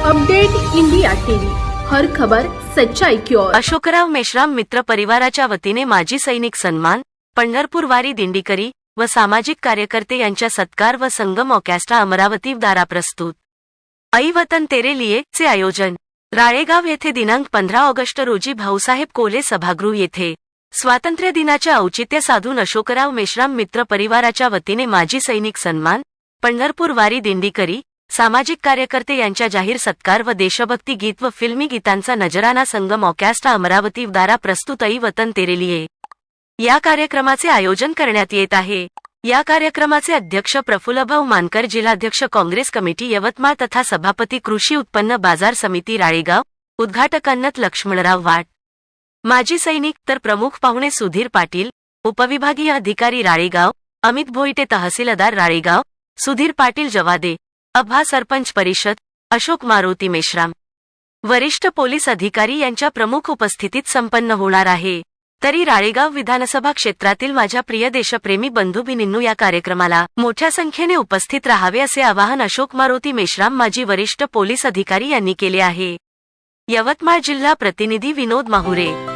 Update India TV. हर खबर सच्चाई की ओर. अशोकराव मेश्राम मित्र परिवाराच्या वतीने माजी सैनिक सन्मान पंढरपूर वारी दिंडीकरी व सामाजिक कार्यकर्ते यांच्या सत्कार व संगम ऑकॅस्टा अमरावती दारा प्रस्तुत. आई वतन तेरे लिए चे आयोजन. राळेगाव येथे दिनांक पंधरा ऑगस्ट रोजी भाऊसाहेब कोले सभागृह येथे. स्वातंत्र्य दिनाच्या औचित्य साधून अशोकराव मेश्राम मित्र परिवाराच्या वतीने माजी सैनिक सन्मान पंढरपूर वारी दिंडीकरी सामाजिक कार्यकर्ते यांच्या जाहीर सत्कार व देशभक्ती गीत व फिल्मी गीतांचा नजराना संगम ऑकॅस्ट्रा अमरावती द्वारा प्रस्तुत वतन तेरेलिये. या कार्यक्रमाचे आयोजन करण्यात येत आहे. या कार्यक्रमाचे अध्यक्ष प्रफुल्लभाऊ मानकर जिल्हाध्यक्ष काँग्रेस कमिटी यवतमाळ तथा सभापती कृषी उत्पन्न बाजार समिती राळेगाव. उद्घाटक अन्नत लक्ष्मणराव वाट. माजी सैनिक तर प्रमुख पाहुणे सुधीर पाटील. उपविभागीय अधिकारी राळेगाव. अमित भोईटे तहसीलदार राळेगाव. सुधीर पाटील जवादे. अभा सरपंच परिषद अशोक मारुती मेश्राम. वरिष्ठ पोलीस अधिकारी यांच्या प्रमुख उपस्थितीत संपन्न होणार आहे. तरी राळेगाव विधानसभा क्षेत्रातील माझ्या प्रिय देशप्रेमी बंधू भगिनींनो या कार्यक्रमाला मोठ्या संख्येने उपस्थित राहावे असे आवाहन अशोक मारुती मेश्राम माजी वरिष्ठ पोलीस अधिकारी यांनी केले आहे. यवतमाळ जिल्हा प्रतिनिधी विनोद माहुरे.